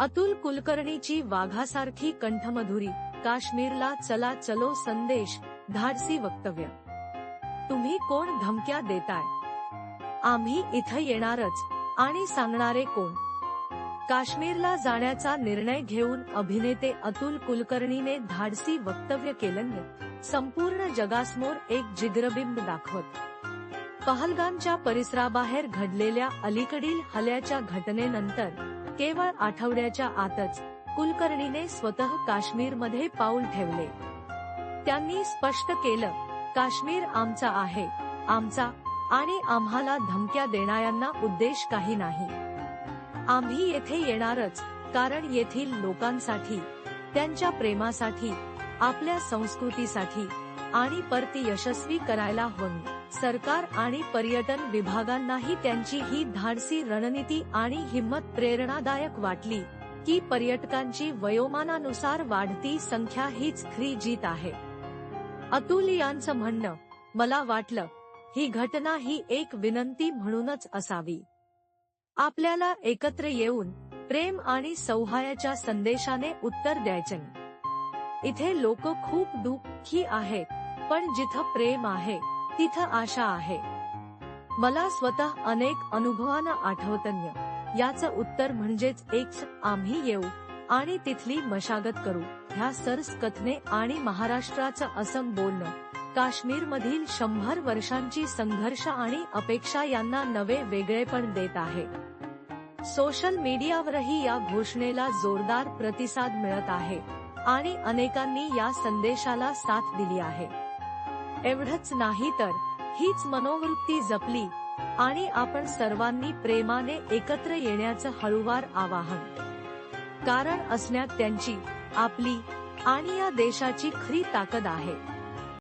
अतुल कुलकर्णीची वाघासारखी कंठमधुरी. काश्मीरला चला चलो संदेश धाडसी वक्तव्य. तुम्ही कोण धमक्या देताय? आम्ही इथं येणारच. आणि सांगणारे कोण? काश्मीरला जाण्याचा निर्णय घेऊन अभिनेते अतुल कुलकर्णीने धाडसी वक्तव्य केलं संपूर्ण जगासमोर एक जिग्रबिंब दाखवत. पहलगामच्या परिसराबाहेर घडलेल्या अलीकडील हल्ल्याच्या घटनेनंतर केवळ आठवड्याच्या आतच कुलकर्णीने स्वतः काश्मीरमध्ये पाऊल ठेवले. त्यांनी स्पष्ट केलं काश्मीर आमचा आहे. आमचा आणि आम्हाला धमक्या देणाऱ्यांना उद्देश काही नाही. आम्ही येथे येणारच कारण येथील लोकांसाठी त्यांच्या प्रेमासाठी आपल्या संस्कृतीसाठी आणि परती यशस्वी करायला हवी. सरकार आणि पर्यटन विभागांनाही त्यांची ही धाडसी रणनीती आणि हिंमत प्रेरणादायक वाटली की पर्यटकांची वयोमानानुसार वाढती संख्या हीच खरी जीत आहे. अतुल यांचं म्हणणं मला वाटलं ही घटना ही एक विनंती म्हणूनच असावी. आपल्याला एकत्र येऊन प्रेम आणि सौहायाच्या संदेशाने उत्तर द्यायचे इथे लोक खूप दुःखी आहेत पण जिथं प्रेम आहे तिथं आशा आहे. मला स्वतः अनेक अनुभवांना आठवतन्य. याचं उत्तर म्हणजेच एक आम्ही येऊ आणि तिथली मशागत करू. ह्या सरस कथने आणि महाराष्ट्राचं असं बोलणं काश्मीर मधील शंभर वर्षांची संघर्ष आणि अपेक्षा यांना नवे वेगळेपण देत आहे. सोशल मीडियावरही या घोषणेला जोरदार प्रतिसाद मिळत आहे आणि अनेकांनी या संदेशाला साथ दिली आहे. एवढंच नाही तर हीच मनोवृत्ती जपली आणि आपण सर्वांनी प्रेमाने एकत्र येण्याचं हळूवार आवाहन. कारण असण्यात त्यांची आपली आणि या देशाची खरी ताकद आहे.